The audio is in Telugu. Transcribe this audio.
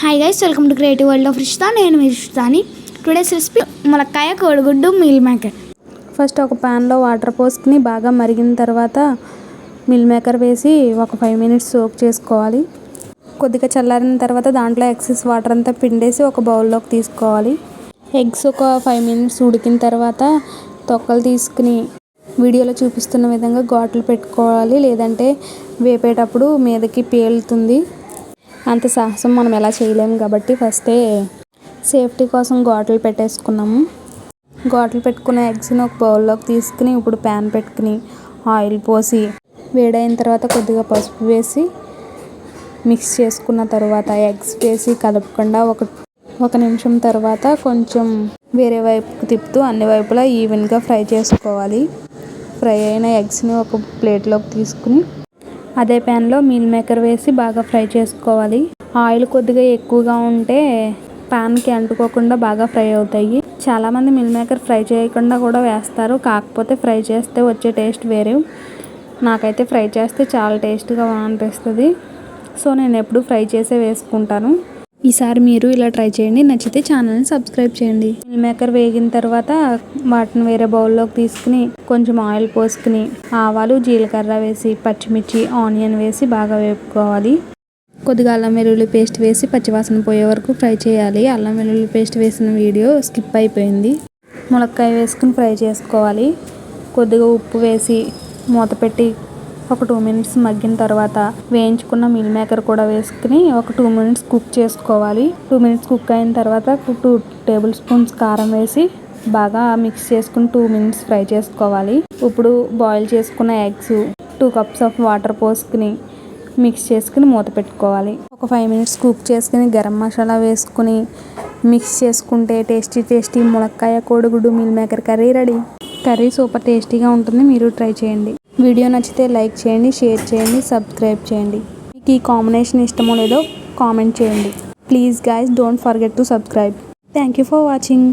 Hi guys welcome to creative world of Rishita నేను మీ రిషితాని టుడేస్ రెసిపీ ములక్కాయ కోడిగుడ్డు మీల్ మేకర్ ఫస్ట్ ఒక ప్యాన్లో వాటర్ పోసుకుని బాగా మరిగిన తర్వాత మిల్ మేకర్ వేసి ఒక ఫైవ్ మినిట్స్ సోక్ చేసుకోవాలి. కొద్దిగా చల్లారిన తర్వాత దాంట్లో ఎక్సెస్ వాటర్ అంతా పిండేసి ఒక బౌల్లోకి తీసుకోవాలి. ఎగ్స్ ఒక ఫైవ్ మినిట్స్ ఉడికిన తర్వాత తొక్కలు తీసుకుని వీడియోలో చూపిస్తున్న విధంగా ఘాట్లు పెట్టుకోవాలి. లేదంటే వేపేటప్పుడు మీదకి పేలుతుంది. అంత సాహసం మనం ఎలా చేయలేము కాబట్టి ఫస్టే సేఫ్టీ కోసం గోటలు పెట్టేసుకున్నాము. గోటలు పెట్టుకున్న ఎగ్స్ని ఒక బౌల్లోకి తీసుకుని ఇప్పుడు ప్యాన్ పెట్టుకుని ఆయిల్ పోసి వేడైన తర్వాత కొద్దిగా పసుపు వేసి మిక్స్ చేసుకున్న తర్వాత ఎగ్స్ వేసి కలపకుండా ఒక ఒక నిమిషం తర్వాత కొంచెం వేరే వైపుకి తిప్పుతూ అన్ని వైపులా ఈవెన్గా ఫ్రై చేసుకోవాలి. ఫ్రై అయిన ఎగ్స్ని ఒక ప్లేట్లోకి తీసుకుని అదే ప్యాన్లో మీల్ మేకర్ వేసి బాగా ఫ్రై చేసుకోవాలి. ఆయిల్ కొద్దిగా ఎక్కువగా ఉంటే ప్యాన్కి అంటుకోకుండా బాగా ఫ్రై అవుతాయి. చాలామంది మిల్ మేకర్ ఫ్రై చేయకుండా కూడా వేస్తారు. కాకపోతే ఫ్రై చేస్తే వచ్చే టేస్ట్ వేరే. నాకైతే ఫ్రై చేస్తే చాలా టేస్ట్గా అనిపిస్తుంది. సో నేను ఎప్పుడు ఫ్రై చేసే వేసుకుంటాను. ఈసారి మీరు ఇలా ట్రై చేయండి. నచ్చితే ఛానల్ని సబ్స్క్రైబ్ చేయండి. మిల్ మేకర్ వేగిన తర్వాత వాటిని వేరే బౌల్లోకి తీసుకుని కొంచెం ఆయిల్ పోసుకుని ఆవాలు జీలకర్ర వేసి పచ్చిమిర్చి ఆనియన్ వేసి బాగా వేపుకోవాలి. కొద్దిగా అల్లం వెల్లుల్లి పేస్ట్ వేసి పచ్చివాసన పోయే వరకు ఫ్రై చేయాలి. అల్లం వెల్లుల్లి పేస్ట్ వేసిన వీడియో స్కిప్ అయిపోయింది. ములక్కాయ వేసుకుని ఫ్రై చేసుకోవాలి. కొద్దిగా ఉప్పు వేసి మూత పెట్టి ఒక టూ మినిట్స్ మగ్గిన తర్వాత వేయించుకున్న మిల్ మేకర్ కూడా వేసుకుని ఒక టూ మినిట్స్ కుక్ చేసుకోవాలి. టూ మినిట్స్ కుక్ అయిన తర్వాత టూ టేబుల్ స్పూన్స్ కారం వేసి బాగా మిక్స్ చేసుకుని టూ మినిట్స్ ఫ్రై చేసుకోవాలి. ఇప్పుడు బాయిల్ చేసుకున్న eggs two cups of water పోసుకుని మిక్స్ చేసుకుని మూత పెట్టుకోవాలి. ఒక ఫైవ్ మినిట్స్ కుక్ చేసుకుని గరం మసాలా వేసుకుని మిక్స్ చేసుకుంటే టేస్టీ టేస్టీ ములక్కాయ కోడిగుడ్డు meal maker curry ready curry super టేస్టీగా ఉంటుంది మీరు ట్రై చేయండి. వీడియో నచ్చితే లైక్ చేయండి షేర్ చేయండి సబ్స్క్రైబ్ చేయండి. మీకు ఈ కాంబినేషన్ ఇష్టమో లేదో కామెంట్ చేయండి. Please guys don't forget to subscribe. Thank you for watching.